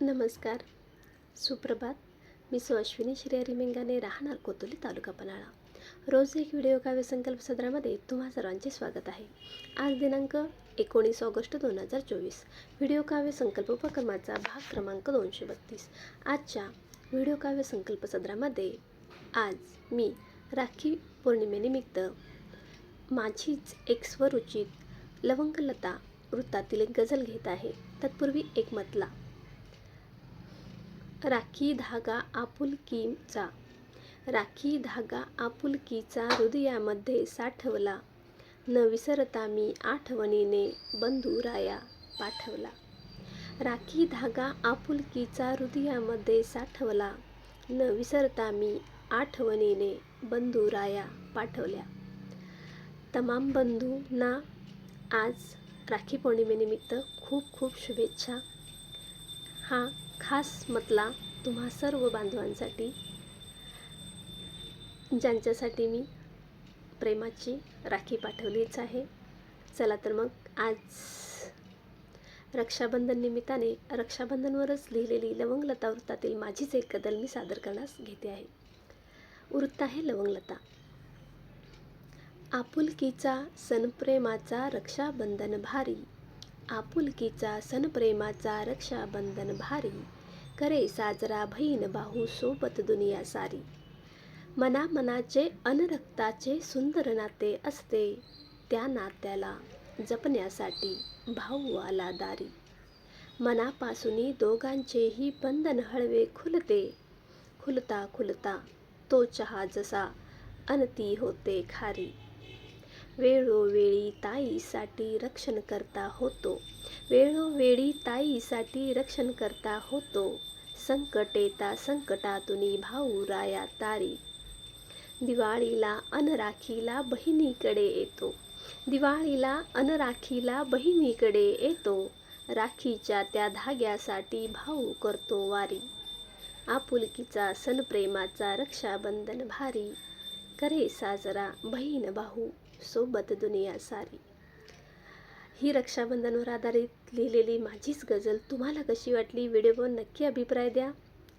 नमस्कार. सुप्रभात. मी सौ अश्विनी श्रेयरी राहणार कोतोली तालुका पन्हाळा. रोज एक व्हिडिओ काव्य संकल्प सदरामध्ये तुम्हा सर्वांचे स्वागत आहे. आज दिनांक एकोणीस ऑगस्ट दोन हजार चोवीस. व्हिडिओ काव्य संकल्प उपक्रमाचा भाग क्रमांक दोनशे बत्तीस. आजच्या व्हिडिओ काव्य संकल्प सदरामध्ये आज मी राखी पौर्णिमेनिमित्त माझीच एक स्वरुचित लवंगलता वृत्तातील एक गझल घेत आहे. तत्पूर्वी एक मतला राखी धागा आपुलकीचा राखी धागा आपुलकीचा हृदयामध्ये साठवला. न विसरता मी आठवणीने बंधुराया पाठवला. राखी धागा आपुलकीचा हृदयामध्ये साठवला. न विसरता मी आठवणीने बंधुराया पाठवल्या. तमाम बंधूंना आज राखी पौर्णिमेनिमित्त खूप खूप शुभेच्छा. हा खास मतला तुम्हा सर्व बांधवांसाठी ज्यांच्यासाठी मी प्रेमाची राखी पाठवलीच आहे. चला तर मग आज रक्षाबंधन निमित्ताने रक्षाबंधनवरच लिहिलेली लवंगलता वृत्तातील माझीच एक कदल मी सादर करण्यास घेते आहे. वृत्त आहे लवंगलता. आपुलकीचा सनप्रेमाचा रक्षाबंधन भारी आपुलकीचा सनप्रेमाचा रक्षाबंधन भारी. करे साजरा बहीण बाहू सोबत दुनिया सारी. मनामनाचे अनरक्ताचे सुंदर नाते असते त्या नात्याला जपण्यासाठी भाऊ आला दारी. मनापासून दोघांचेही बंधन हळवे खुलते. खुलता खुलता तो चहा जसा अनती होते खारी. वेळोवेळी ताईसाठी रक्षण करता होतो. वेळोवेळी ताईसाठी रक्षण करता होतो. संकट येता संकटातून भाऊ राया तारी. दिवाळीला अनराखीला बहिणीकडे येतो. दिवाळीला अनराखीला बहिणीकडे येतो. राखीच्या त्या धाग्यासाठी भाऊ करतो वारी. आपुलकीचा सनप्रेमाचा रक्षाबंधन भारी. करे साजरा बहीण भाऊ. सोबत दुनिया सारी. ही रक्षाबंधनवर आधारित लिहिलेली माझीच गझल तुम्हाला कशी वाटली? व्हिडिओवर नक्की अभिप्राय द्या.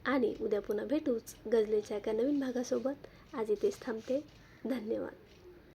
आणि उद्या पुन्हा भेटूच गझलेच्या एका नवीन भागासोबत. आज इथेच थांबते. धन्यवाद.